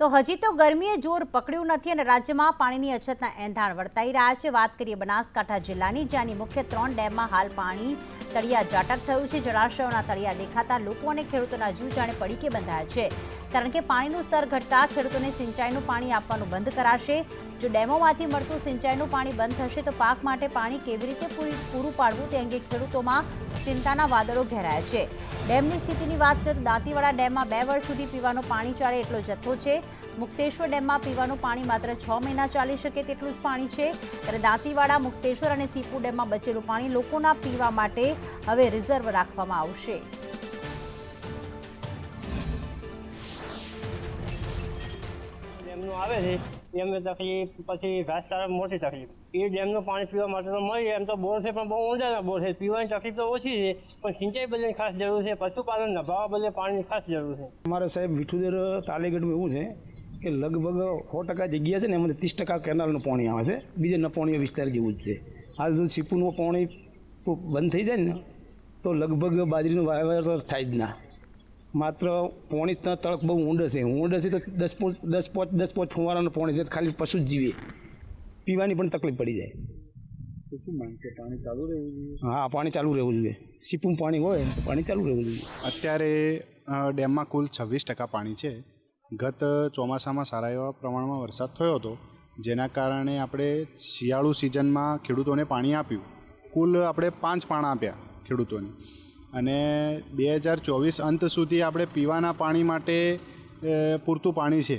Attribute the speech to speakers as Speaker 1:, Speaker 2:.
Speaker 1: તો હજી તો ગરમીએ જોર પકડ્યું નથી અને રાજ્યમાં પાણીની અછતના એંધાણ વર્તાઈ રહ્યા છે. વાત કરીએ બનાસકાંઠા જિલ્લાની, જ્યાંની મુખ્ય ત્રણ ડેમમાં હાલ પાણી તળિયા જાટક થયું છે. જળાશયોના તળિયા દેખાતા લોકો અને ખેડૂતોના જીવ જાણે પડીકે બંધાયા છે. કારણ કે પાણીનું સ્તર ઘટતા ખેડૂતોને સિંચાઈનું પાણી આપવાનું બંધ કરાશે. જો ડેમોમાંથી મળતું સિંચાઈનું પાણી બંધ થશે, તો પાક માટે પાણી કેવી રીતે પૂરી- પાડવું તે અંગે ખેડૂતોમાં ચિંતાના વાદળો ઘેરાયા છે. ડેમની સ્થિતિની વાત કરીએ તો દાંતીવાડા ડેમમાં બે વર્ષ સુધી પીવાનું પાણી ચાલે એટલો જથ્થો છે. મુક્તેશ્વર ડેમમાં પીવાનું પાણી માત્ર છ મહિના ચાલી શકે તેટલું જ પાણી છે. ત્યારે દાંતીવાડા, મુક્તેશ્વર અને સીપુ ડેમમાં બચેલું પાણી લોકોના પીવા માટે હવે રિઝર્વ રાખવામાં આવશે.
Speaker 2: ડેમનું આવે છે એમને તકલીફ પછી ઘાસચારા મોટી તકલીફ એ ડેમનું પાણી પીવા માટે તો મળી એમ તો બોર છે પણ બહુ ઊંડાના બોર છે. પીવાની તકલીફ તો ઓછી છે, પણ સિંચાઈ બદલે ખાસ જરૂર છે, પશુપાલન નભાવવા બદલે પાણીની ખાસ જરૂર છે.
Speaker 3: અમારે સાહેબ વિઠુદર તાલીગઢમાં એવું છે કે લગભગ સો ટકા જગ્યા છે ને એમાં ત્રીસ ટકા કેનાલનું પાણી આવે છે, બીજે નપોણીય વિસ્તાર જેવું જ છે. હાલ જો સીપુનું પાણી બંધ થઈ જાય ને, તો લગભગ બાજરીનું વાવેતર થાય જ ના. માત્ર પોણી તળક બહુ ઊંડ છે. ઊંડ છે તો દસ પોચ દસ પોચ દસ પોચ ફુવારાનું પોણી છે ખાલી પશુ જ જીવે. પીવાની પણ તકલીફ પડી જાય.
Speaker 4: તો શું માંગ છે? પાણી ચાલુ રહેવું જોઈએ?
Speaker 3: હા પાણી ચાલુ રહેવું જોઈએ. સીપું પાણી હોય તો પાણી ચાલુ રહેવું જોઈએ.
Speaker 4: અત્યારે ડેમમાં કુલ છવ્વીસ ટકા પાણી છે. ગત ચોમાસામાં સારા એવા પ્રમાણમાં વરસાદ થયો હતો. જેના કારણે આપણે શિયાળુ સિઝનમાં ખેડૂતોને પાણી આપ્યું. કુલ આપણે પાંચ પાણા આપ્યા ખેડૂતોને. અને બે હજાર ચોવીસ અંત સુધી આપણે પીવાના પાણી માટે પૂરતું પાણી છે.